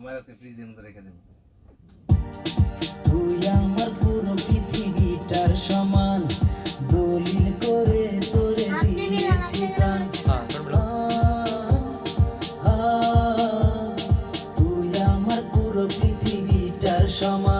তোমার আজকে ফ্রিজের মধ্যে রেখে দেবো তুই আমার পুরো পৃথিবীটার সমান দলিল করে তোরে দিয়েছি প্রাণ তুই আমার পুরো পৃথিবীটার সমান